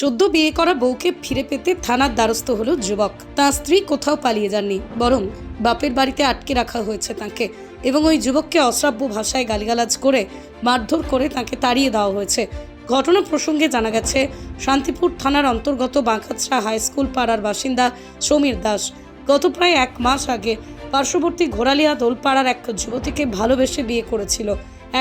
সদ্য বিয়ে করা বউকে ফিরে পেতে থানার দ্বারস্থ হল যুবক। তাঁর স্ত্রী কোথাও পালিয়ে যাননি, বরং বাপের বাড়িতে আটকে রাখা হয়েছে তাকে এবং ওই যুবককে অশ্রাব্য ভাষায় গালিগালাজ করে মারধর করে তাকে তাড়িয়ে দেওয়া হয়েছে। ঘটনা প্রসঙ্গে জানা গেছে, শান্তিপুর থানার অন্তর্গত বাঁকাছড়া হাই স্কুল পাড়ার বাসিন্দা সমীর দাস গত প্রায় এক মাস আগে পার্শ্ববর্তী ঘোরালিয়া দোলপাড়ার এক যুবতীকে ভালোবেসে বিয়ে করেছিল।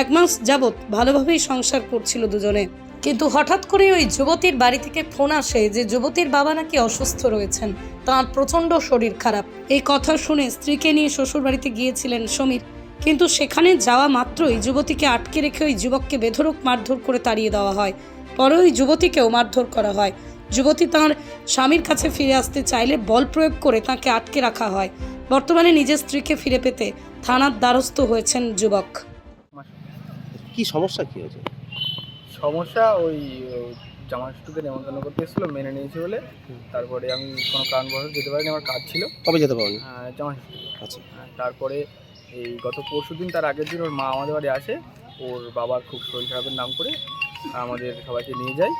এক মাস যাবৎ ভালোভাবেই সংসার করছিল দুজনে। কিন্তু হঠাৎ করে ওই যুবতীর বাড়ি থেকে ফোন আসে যে যুবতীর বাবা নাকি অসুস্থ রয়েছেন। তার প্রচণ্ড শরীর খারাপ। এই কথা শুনে স্ত্রীকে নিয়ে শ্বশুর বাড়িতে গিয়েছিলেন সমীর। কিন্তু সেখানে যাওয়া মাত্রই যুবতীকে আটকে রেখে ওই যুবককে বেধরক মারধর করে তাড়িয়ে দেওয়া হয়। পরে ওই যুবতীকেও মারধর করা হয়। যুবতী তাঁর স্বামীর কাছে ফিরে আসতে চাইলে বল প্রয়োগ করে তাকে আটকে রাখা হয়। বর্তমানে নিজের স্ত্রীকে ফিরে পেতে থানার দ্বারস্থ হয়েছেন যুবক। কি সমস্যা কি হয়েছে? সমস্যা ওই জামাইষষ্ঠীতে নেমন্তন্ন করতে এসেছিল মেনে নিয়েছি বলে। তারপরে আমি কোনো কারণবশত যেতে পারিনি আমার কাজ ছিল। কবে যেতে পারবেন জামাইষষ্ঠী আচ্ছা। তারপরে এই গত পরশু দিন তার আগের দিন ওর মা আমাদের বাড়ি আসে ওর বাবার খুব শরীর খারাপের নাম করে আমাদের সবাইকে নিয়ে যায়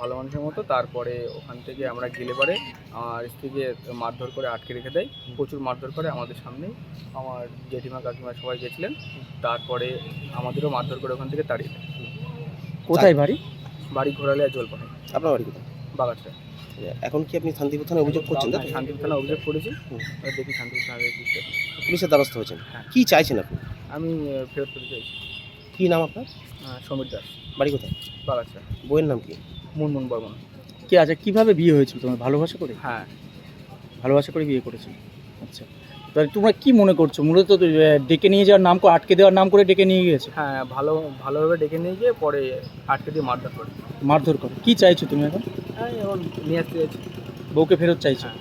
ভালো মানুষের মতো। তারপরে ওখান থেকে আমরা গেলে পরে আমার স্ত্রীকে মারধর করে আটকে রেখে দেয় প্রচুর মারধর করে আমাদের সামনেই আমার জেঠিমা কাকিমা সবাই গেছিলেন। তারপরে আমাদেরও মারধর করে ওখান থেকে তাড়িয়ে দেয়। কোথায় বাড়ি? বাড়ি ঘোরালে আর জল পাঠায় আপনার বাড়ি কোথায়? বাগাছটা এখন কি আপনি শান্তিপুর থানায় অভিযোগ করছেন? তাই শান্তিপুর থানা অভিযোগ করেছি। দেখি শান্তিপুর থানায় পুলিশের দ্বারস্থ হয়েছেন। হ্যাঁ। কি চাইছেন আপনি? আমি ফেরত করতে চাইছি। কি নাম আপনার? সমীর দাস। বাড়ি কোথায়? বাগাছটা বইয়ের নাম কি? মুনমুন বর্মন। কি আচ্ছা কীভাবে বিয়ে হয়েছিল? তোমার ভালোবাসা করে? হ্যাঁ। ভালোবাসা করে বিয়ে করেছিল? আচ্ছা। তাহলে তোমরা কি মনে করছ? মূলত ডেকে নিয়ে যাওয়ার নাম করে আটকে দেওয়ার নাম করে ডেকে নিয়ে গেছে হ্যাঁ ভালো ভালোভাবে ডেকে নিয়ে গিয়ে পরে আটকে দিয়ে মারধর করে। মারধর করে। কি চাইছো তুমি এখন? হ্যাঁ এখন নিয়ে আসতে চাইছি। বউকে ফেরত চাইছো? হ্যাঁ।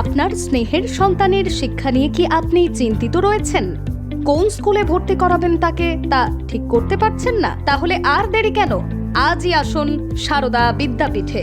আপনার স্নেহের সন্তানের শিক্ষা নিয়ে কি আপনি চিন্তিত রয়েছেন? কোন স্কুলে ভর্তি করাবেন তাকে তা ঠিক করতে পারছেন না? তাহলে আর দেরি কেন? আজই আসুন সারদা বিদ্যাপীঠে।